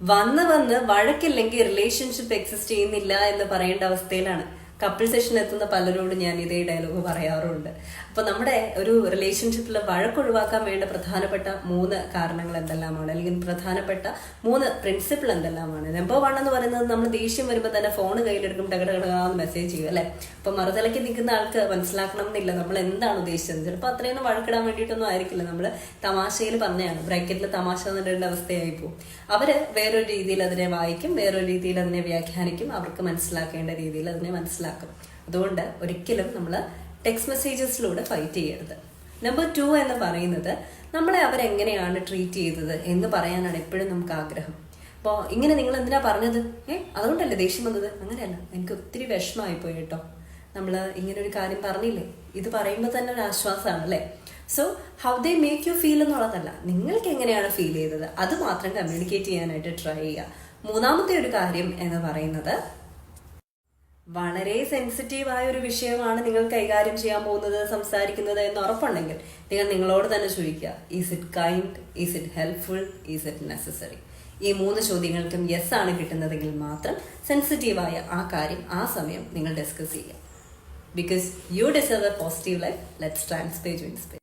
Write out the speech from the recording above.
വന്ന് വന്ന് വഴക്കില്ലെങ്കിൽ relationship exist ചെയ്യുന്നില്ല എന്ന് പറയേണ്ട അവസ്ഥയിലാണ്. കപ്പിൾ സെഷൻ എത്തുന്ന പലരോടും ഞാൻ ഇതേ ഡയലോഗ് പറയാറുണ്ട്. അപ്പൊ നമ്മുടെ ഒരു റിലേഷൻഷിപ്പിൽ വഴക്കൊഴിവാക്കാൻ വേണ്ട പ്രധാനപ്പെട്ട മൂന്ന് കാരണങ്ങൾ എന്തെല്ലാമാണ്? അല്ലെങ്കിൽ പ്രധാനപ്പെട്ട മൂന്ന് പ്രിൻസിപ്പിൾ എന്തെല്ലാമാണ്? നമ്പർ വൺ എന്ന് പറയുന്നത് നമ്മൾ ദേഷ്യം വരുമ്പോൾ തന്നെ ഫോൺ കയ്യിലെടുക്കും ടകടകടകാന്ന് മെസ്സേജ് ചെയ്യും അല്ലെ? അപ്പൊ മറുതലയ്ക്ക് നിൽക്കുന്ന ആൾക്ക് മനസ്സിലാക്കണം എന്നില്ല നമ്മൾ എന്താണ് ഉദ്ദേശിച്ചത്? ചിലപ്പോൾ അത്രയൊന്നും വഴക്കിടാൻ വേണ്ടിയിട്ടൊന്നും ആയിരിക്കില്ല. നമ്മൾ തമാശയിൽ പറഞ്ഞാണ്. ബ്രാക്കറ്റിൽ തമാശ എന്നിടേണ്ട അവസ്ഥയായി പോകും അവർ വേറൊരു രീതിയിൽ അതിനെ വായിക്കും വേറൊരു രീതിയിൽ അതിനെ വ്യാഖ്യാനിക്കും. അവർക്ക് മനസ്സിലാക്കേണ്ട രീതിയിൽ അതിനെ മനസ്സിലാക്കും. അതുകൊണ്ട് ഒരിക്കലും നമ്മൾ ടെക്സ്റ്റ് മെസ്സേജസിലൂടെ ഫൈറ്റ് ചെയ്യരുത്. നമ്പർ ടു എന്ന് പറയുന്നത് നമ്മളെ അവരെങ്ങനെയാണ് ട്രീറ്റ് ചെയ്തത് എന്ന് പറയാനാണ് എപ്പോഴും നമുക്ക് ആഗ്രഹം. അപ്പോൾ ഇങ്ങനെ നിങ്ങൾ എന്തിനാ പറഞ്ഞത്? ഏ അതുകൊണ്ടല്ലേ ദേഷ്യം വന്നത്? അങ്ങനെയല്ല. എനിക്ക് ഒത്തിരി വിഷമമായി പോയി കേട്ടോ. നമ്മൾ ഇങ്ങനെ ഒരു കാര്യം പറഞ്ഞില്ലേ? ഇത് പറയുമ്പോൾ തന്നെ ഒരു ആശ്വാസമാണ് അല്ലേ? So how they make you feel എന്നുള്ളതല്ല. നിങ്ങൾക്ക് എങ്ങനെയാണ് ഫീൽ ചെയ്തത്? അത് മാത്രം കമ്മ്യൂണിക്കേറ്റ് ചെയ്യാനായിട്ട് ട്രൈ ചെയ്യുക. മൂന്നാമത്തെ ഒരു കാര്യം എന്ന് പറയുന്നത് വളരെ സെൻസിറ്റീവ് ആയ ഒരു വിഷയമാണ് നിങ്ങൾ കൈകാര്യം ചെയ്യാൻ പോകുന്നത് സംസാരിക്കുന്നത് എന്ന് ഉറപ്പുണ്ടെങ്കിൽ നിങ്ങൾ നിങ്ങളോട് തന്നെ ചോദിക്കുക is it kind is it helpful is it necessary ഈ മൂന്ന് ചോദ്യങ്ങൾക്കും യെസ് ആണ് കിട്ടുന്നതെങ്കിൽ മാത്രം സെൻസിറ്റീവായ ആ കാര്യം ആ സമയം നിങ്ങൾ ഡിസ്കസ് ചെയ്യുക. Because you deserve a positive life let's transpire to inspire